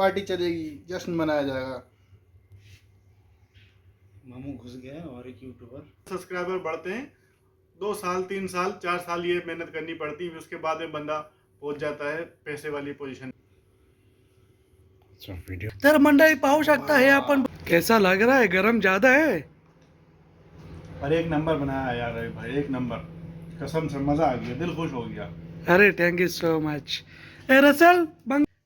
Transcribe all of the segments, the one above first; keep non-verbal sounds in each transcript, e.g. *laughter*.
Party चलेगी जश्न मनाया जाएगा। मामू घुस गया और एक यूट्यूबर सब्सक्राइबर बढ़ते हैं। दो साल तीन साल चार साल ये मेहनत करनी पड़ती है उसके बाद में बंदा पहुँच जाता है पैसे वाली पोजीशन वीडियो तर मंडळी पाहू शकता हे आपण कैसा लग रहा है? गरम ज़्यादा है? अरे एक नंबर बनाया यार भाई एक नंबर। कसम से मज़ा आ गया दिल खुश हो गया। अरे थैंक यू सो मच ए रसल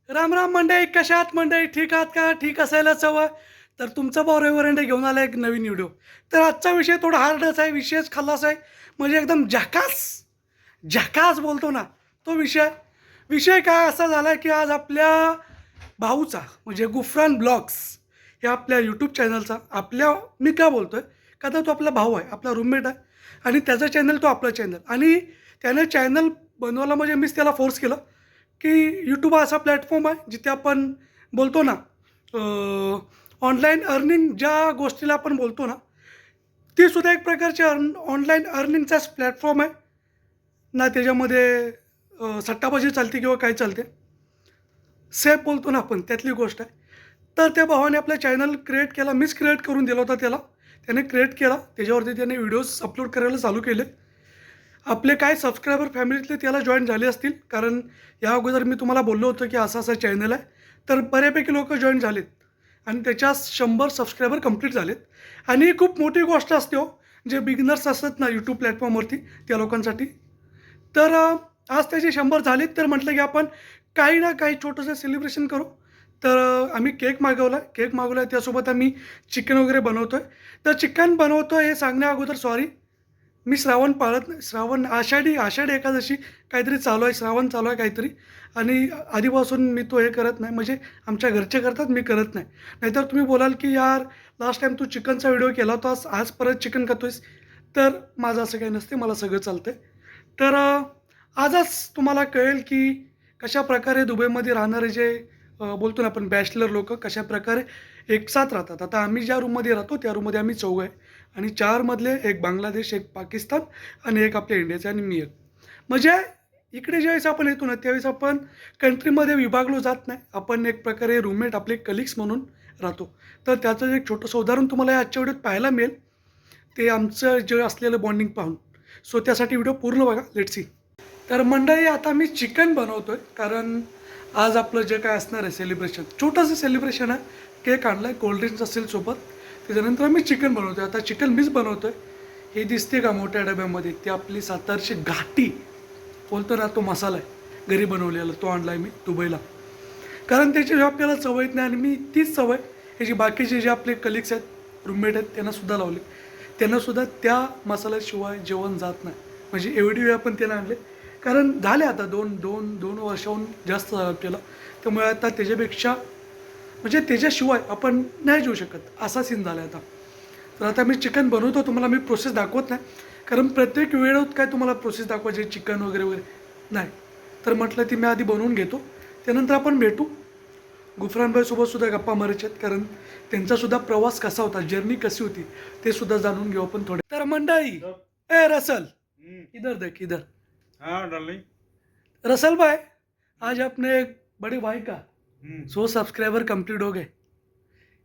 रामराम राम राम मंडळी कशा आहात मंडळी? ठीक आहात का? ठीक असायलाच हवं तर तुमचं भाऊ रेवरंडे घेऊन आला एक नवीन व्हिडिओ. तर आजचा विषय थोडा हार्डच आहे विषयच खल्लास आहे. म्हणजे एकदम झकास झकास बोलतो ना तो विषय. विषय काय असा झाला आहे की आज आपल्या भाऊचा म्हणजे गुफरान ब्लॉग्स या आपल्या यूट्यूब चॅनलचा आपल्या मी का बोलतो आहे का तर तो आपला भाऊ आहे आपला रूममेट आहे. आणि त्याचं चॅनल तो आपला चॅनल आणि त्याने चॅनल बनवायला म्हणजे मीच त्याला फोर्स केलं. की यूट्यूब हा असा प्लॅटफॉर्म आहे जिथे आपण बोलतो ना ऑनलाईन अर्निंग ज्या गोष्टीला आपण बोलतो ना ती सुद्धा एक प्रकारची अर्न ऑनलाईन अर्निंगचाच प्लॅटफॉर्म आहे. ना त्याच्यामध्ये सट्टाबाजी चालते किंवा काय चालते. सेफ बोलतो ना आपण त्यातली गोष्ट आहे. तर त्या भावाने आपला चॅनल क्रिएट केला मीच क्रिएट करून दिला होता त्याला. त्याने क्रिएट केला त्याच्यावरती त्याने व्हिडिओज अपलोड करायला चालू केले. आपले काय सबस्क्रायबर फॅमिलीतले त्याला जॉईन झाले असतील? कारण या अगोदर मी तुम्हाला बोललो होतो की असा असा चॅनल आहे. तर बऱ्यापैकी लोक जॉईन झालेत. आणि त्याच्या शंभर सबस्क्रायबर कंप्लीट झालेत. आणि ही खूप मोठी गोष्ट असते हो जे बिगिनर्स असतात ना यूट्यूब प्लॅटफॉर्मवरती त्या लोकांसाठी. तर आज त्याचे शंभर झालेत तर म्हटलं की आपण काही ना काही छोटंसं सेलिब्रेशन करू. तर आम्ही केक मागवला. आहे केक मागवला त्यासोबत आम्ही चिकन वगैरे बनवतो आहे तर चिकन बनवतो हे सांगण्या अगोदर सॉरी मी श्रावण पाळत नाही. श्रावण आषाढी आषाढी एकादशी काहीतरी चालू आहे. श्रावण चालू आहे काहीतरी. आणि आधीपासून मी तो हे करत नाही. म्हणजे आमच्या घरचे करतात मी करत नाही. नाहीतर तुम्ही बोलाल की यार लास्ट टाईम तू चिकनचा व्हिडिओ केला होता आज परत चिकन खातोयस. तर माझं असं काही नसते. मला सगळं चालतं आहे तर आजच तुम्हाला कळेल की कशा प्रकारे दुबईमध्ये राहणारे जे बोलतो ना आपण बॅचलर लोक कशा प्रकारे एकसाथ राहतात. आता आम्ही ज्या रूममध्ये राहतो त्या रूममध्ये आम्ही चौघ आहे. आणि चारमधले एक बांगलादेश एक पाकिस्तान आणि एक आपल्या इंडियाचे आणि मी एक. म्हणजे इकडे ज्यावेळेस आपण येतो ना त्यावेळेस आपण कंट्रीमध्ये विभागलो जात नाही. आपण एक प्रकारे रूममेट आपले कलिग्स म्हणून राहतो. तर त्याचं एक छोटंसं उदाहरण तुम्हाला या आजच्या व्हिडिओत पाहायला मिळेल. ते आमचं जे असलेलं बॉन्डिंग पाहून. सो त्यासाठी व्हिडिओ पूर्ण बघा. लेट सी तर मंडळी आता मी चिकन बनवतो आहे कारण आज आपलं जे काय असणार आहे सेलिब्रेशन छोटंसं सेलिब्रेशन आहे. केक आणला आहे कोल्ड्रिंक्स असेल सोबत. त्याच्यानंतर आम्ही चिकन बनवतो आहे आता चिकन मीच बनवतो आहे हे दिसते का मोठ्या डब्यामध्ये? ती आपली सातारची घाटी. बोलतो ना तो मसाला आहे. घरी बनवलेला तो आणला आहे मी दुबईला. कारण त्याची आपल्याला सवय नाही आणि मी तीच सवय. याची बाकीचे जे आपले कलिग्स आहेत रूममेट आहेत त्यांनासुद्धा लावले. त्यांनासुद्धा त्या मसाल्याशिवाय जेवण जात नाही. म्हणजे एवढी वेळ आपण त्यांना आणले. कारण झाले आता दोन दोन दोन वर्षाहून जास्त झालं आपल्याला. त्यामुळे आता त्याच्यापेक्षा म्हणजे त्याच्याशिवाय आपण नाही जेवू शकत. असा सीन झाला आता. तर आता मी चिकन बनवतो तुम्हाला मी प्रोसेस दाखवत नाही. कारण प्रत्येक वेळेत काय तुम्हाला प्रोसेस दाखवायची चिकन वगैरे वगैरे? नाही. तर म्हटलं ती मी आधी बनवून घेतो. त्यानंतर आपण भेटू. सुद्धा गप्पा मारायच्या आहेत कारण त्यांचा सुद्धा प्रवास कसा होता जर्नी कशी होती ते सुद्धा जाणून घेऊ आपण थोडे. तर मंडळी ए रसल. इधर देख इधर. हाँ रसल भाई आज अपने एक बड़े भाई का सौ सब्सक्राइबर कंप्लीट हो गए।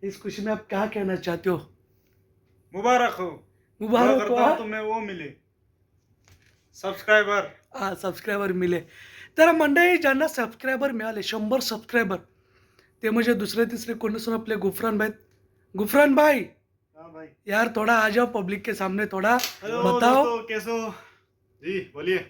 इस खुशी में आप क्या कहना चाहते हो? मुबारक हो। मुबारक हो तुम्हें वो मिले। सबस्क्राइबर। हा सबस्क्रायबर मिले। तर मंडळी ज्यांना सबस्क्रायबर मिळाले शंभर सबस्क्रायबर ते म्हणजे दुसरे तिसरे कोण नसून आपले गुफरान भाई। गुफरान भाई? हाँ भाई। यार थोड़ा आ जाओ पब्लिक के सामने थोड़ा बताओ। कैसे हो? जी बोलिए।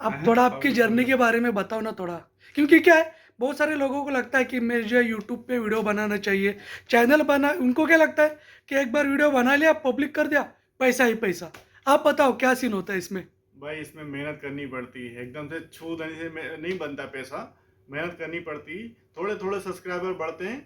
आप थोड़ा आपकी जर्नी के बारे में बताओ ना थोड़ा। क्योंकि क्या है बहुत सारे लोगों को लगता है कि मैं जो है यूट्यूब पे वीडियो बनाना चाहिए। चैनल बना उनको क्या लगता है कि एक बार वीडियो बना लिया पब्लिक कर दिया पैसा ही पैसा। आप बताओ क्या सीन होता है इसमें? भाई इसमें मेहनत करनी पड़ती है एकदम से छू देने से नहीं बनता पैसा मेहनत करनी पड़ती। थोड़े थोड़े सब्सक्राइबर बढ़ते हैं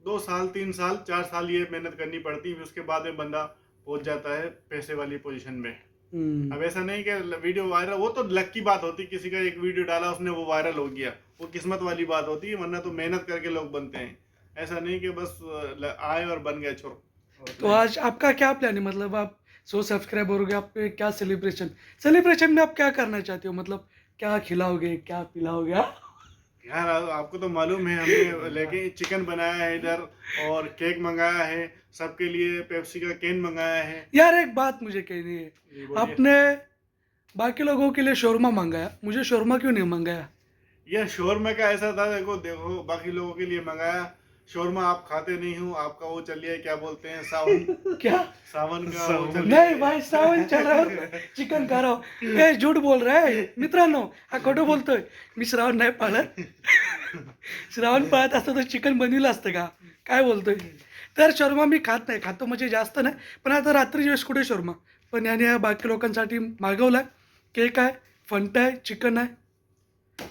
दो साल तीन साल चार साल ये मेहनत करनी पड़ती है उसके बाद में बंदा पहुँच जाता है पैसे वाली पोजीशन में। हम्म, अब ऐसा नहीं कि वीडियो वायरल वो तो लक की बात होती किसी का एक वीडियो डाला उसने वो वायरल हो गया। वो किस्मत वाली बात होती है वरना तो मेहनत करके लोग बनते हैं। ऐसा नहीं कि बस आए और बन गए छोड़। तो आज आपका क्या प्लान है? मतलब आप सो सब्सक्राइबर हो गए आप क्या सेलिब्रेशन सेलिब्रेशन में आप क्या करना चाहते हो? मतलब क्या खिलाओगे क्या पिलाओगे हाँ? यार आपको तो मालूम है हमने लेके चिकन बनाया है इधर और केक मंगाया है सबके लिए पेप्सी का कैन मंगाया है। यार एक बात मुझे कहनी है। आपने बाकी लोगों के लिए शोरमा मंगाया मुझे शोरमा क्यों नहीं मंगाया? यह शोरमा का ऐसा था देखो देखो बाकी लोगों के लिए मंगाया। शोरमा आप खाते नहीं हो आपका वो चल रहा है क्या बोलते हैं सावन। *laughs* क्या? सावन का वो चल रहा नाही भाई श्रावण चला चिकन करा हे। *laughs* झूठ बोल रहा है। मित्रांनो हा खोटं बोलतोय। मी श्रावण नाही पाळत. *laughs* श्रावण पाळत असतं तर चिकन बनविलं असतं का? काय बोलतोय? तर शर्मा मी खात नाही. खातो म्हणजे जास्त नाही. पण आता रात्री वेळेस कुठे शर्मा? पण याने या बाकी लोकांसाठी मागवलाय. केक आहे फंटा आहे चिकन आहे.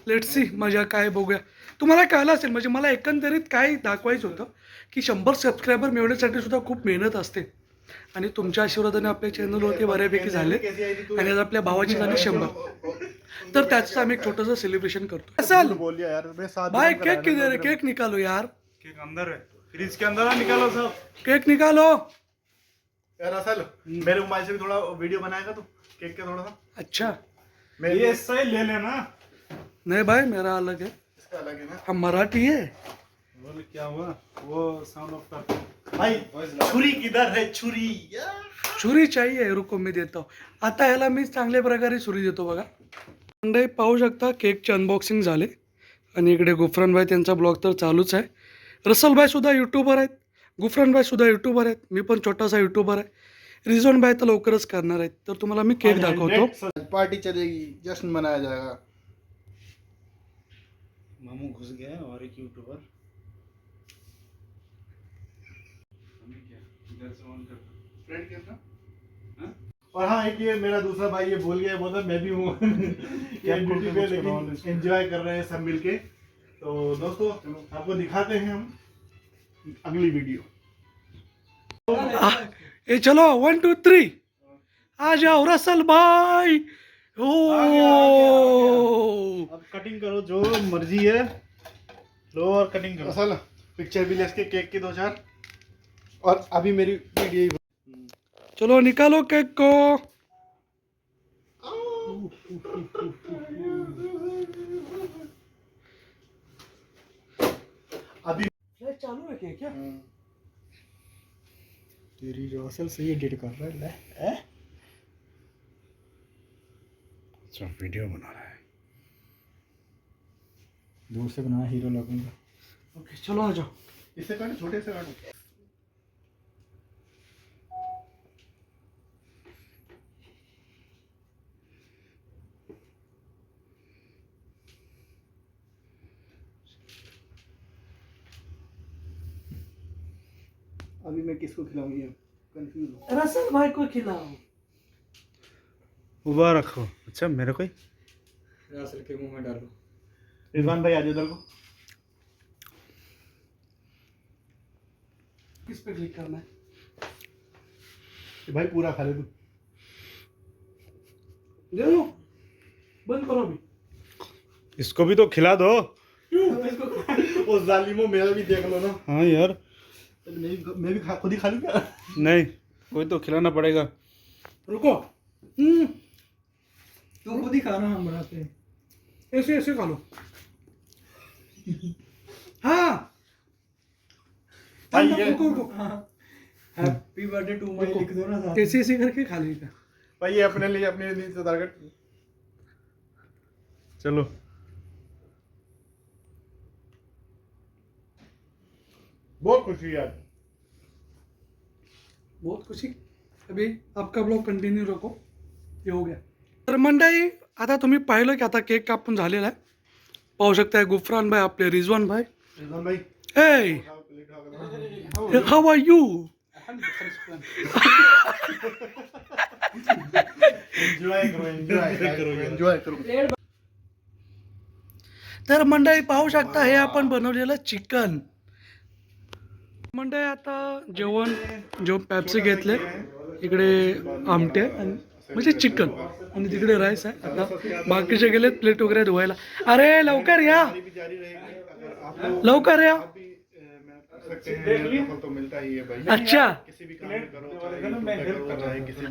लेट सी मजा काय बघूया. तुम्हाला कळलं असेल म्हणजे मला एकंदरीत काय दाखवायचं होतं की शंभर सबस्क्रायबर मिळवण्यासाठी सुद्धा खूप मेहनत असते. आणि तुमच्या आशीर्वादाने आपल्या चॅनलवरती बऱ्यापैकी झाले. आणि आज आपल्या भावाची झाली शंभर. तर त्याचं आम्ही एक छोटंसं सेलिब्रेशन करतो भाई दिन केक किधर। केक निकालो यार. केक अंदर है फ्रिज के अंदर है, निकालो सब केक निकालो. यार असल मेरे मोबाइल से भी थोड़ा वीडियो बनाएगा तू? केक का थोड़ा सा अच्छा. मैं ये सही ले लेना. नहीं भाई मेरा अलग है। इसका अलग है ना? हम मराठी है। बोल क्या हुआ? वो साउंड ऑफ भाई छुरी किधर है? छुरी। छुरी चाहिए रुको मी देतो आता ह्याला मी चांगल्या प्रकारे छुरी देतो बघा। मंडळी पाहू शकता केकचे अनबॉक्सिंग झाले. आणि इकडे गुफरानभाई त्यांचा ब्लॉग तर चालूच आहे. रसलभाई सुद्धा यूट्यूबर आहेत. गुफरानभाई सुद्धा यूट्यूबर आहेत. मी पण छोटासा यूट्यूबर आहे. रिझवानभाई तर लवकरच करणार आहेत. तर तुम्हाला मी केक दाखवतो. पार्टी चलेगी. जश्न मनाया जाएगा. मामू घुस गया और एक यूट्यूबर हाँ? और हाँ एक ये मेरा दूसरा भाई ये भूल गया बोलता मैं भी हूँ। *laughs* ये एंजॉय कर रहे हैं सब मिलके। तो दोस्तों आपको दिखाते हैं हम अगली वीडियो आ, ए चलो वन टू थ्री आ जाओ रसल भाई। अब कटिंग करो जो मर्ज़ी है। लो और कटिंग करो। असल पिक्चर भी ले इसके केक की दो चार। और अभी मेरी वीडियो चलो निकालो केक को। अभी चालू है केक क्या? तेरी जो असल सही एडिट कर रहा है? अच्छा वीडियो बना रहा है। दूर से बना हीरो लगूँगा। ओके चलो आ जाओ। इसे काटो छोटे से काटो। अभी मैं किसको खिलाऊं ये? कंफ्यूज हूँ। रसल भाई को खिलाओ। उबा रखो। अच्छा मेरे को के मुँह में डालो। रिजवान भाई आज इधर को। किस पे क्लिक करना है? भाई पूरा खा ले तू। दे दो? बंद करो अभी। इसको भी तो खिला दो। ओ जालिमो मेरा भी देख लो ना। हाँ यार। मैं भी मैं भी खा खुद ही खा लूँ क्या? नहीं कोई तो खिलाना पड़ेगा। रुको। हम्म। तू खुद ही खाना हम बनाते हैं। ऐसे ऐसे खा लो। हाँ। हैप्पी बर्थडे टू माय लिख दो ना ऐसे ऐसे करके खा लीजिएगा भाई ये अपने लिए अपने लिए से टारगेट चलो। बहुत खुशी यार बहुत खुशी। अभी आपका ब्लॉग कंटिन्यू रखो ये हो गया। तर मंडळी आता तुम्ही पाहिलं की आता केक कापून झालेला आहे. पाहू शकताय गुफरान भाई आपले रिजवान भाई. हे खाओ। हाऊ आर यू तर मंडळी पाहू शकता हे आपण बनवलेलं चिकन. मंडळी आता जेवण जेवण पॅप्सी घेतले इकडे आमटे. आणि म्हणजे चिकन। आणि तिकडे राईस आहे आता बाकीचे गेलेत प्लेट वगैरे धुवायला अरे लवकर या लवकर या अच्छा।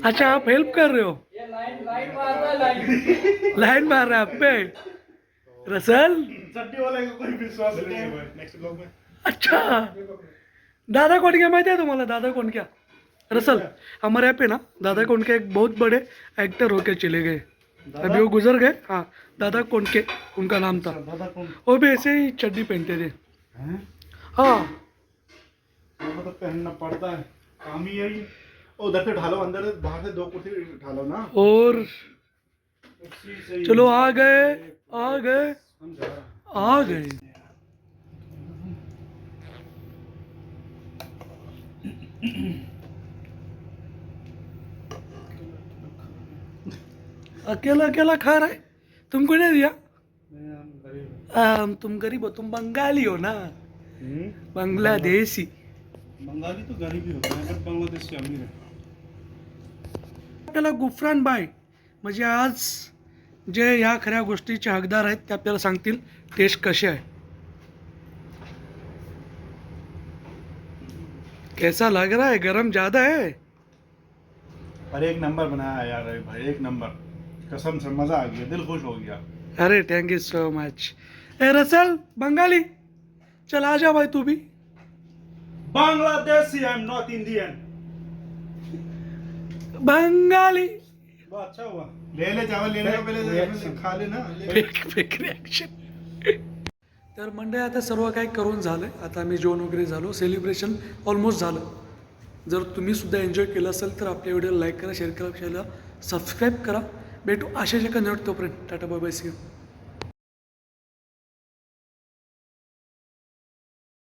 अच्छा आप हेल्प कर रहे हो? लाइन मार रहे आप पे। रसल। अच्छा। दादा कोण क्या माहिती आहे तुम्हाला दादा कोण क्या रसल हमारे यहाँ पे ना दादा कोंडके एक बहुत बड़े एक्टर होके चले गए। अभी वो गुजर गए हाँ दादा कोंडके उनका नाम था। वो भी ऐसे ही चड्डी पहनते थे। हाँ? तो पहनना पड़ता है। काम ही ओ उधर से ढालो अंदर बाहर से दो कुर्सी ढालो ना। और ही- चलो आ गए आ गए। हैं। आ गए। अकेला अकेला खा रहा है तुमको नहीं दिया हम तुम गरीब हो तुम बंगाली हो ना? बांग्लादेशी. बंगाली तो गरीब ही होते हैं पर बांग्लादेशी अमीर है। आपल्याला गुफरान बाय. म्हणजे आज जे या खऱ्या गोष्टीचे हकदार आहेत ते आपल्याला सांगतील टेस्ट कसे आहे. कैसा लग रहा है? गरम ज़्यादा है. अरे एक नंबर बनाया यार भाई एक नंबर. कसम से मजा आ गया दिल खुश हो गया। अरे थैंक यू सो मच ए रसल बंगाली चल आ जा भाई तू भी। Bangladeshi I am not Indian Bengali अच्छा हुआ। ले ले चावल पहले Reaction. खा ले। फेक फेक रिॲक्शन तर मंडळी आता सर्व काही करून झालं आता आम्ही जेवण वगैरे झालो. सेलिब्रेशन ऑलमोस्ट झालं. जर तुम्ही सुद्धा एन्जॉय केलं असेल तर आपल्या व्हिडिओला लाईक करा शेअर करा चॅनलला सबस्क्राईब करा. भेटू. अशाच एका तोपर्यंत टाटा बाय बाय सी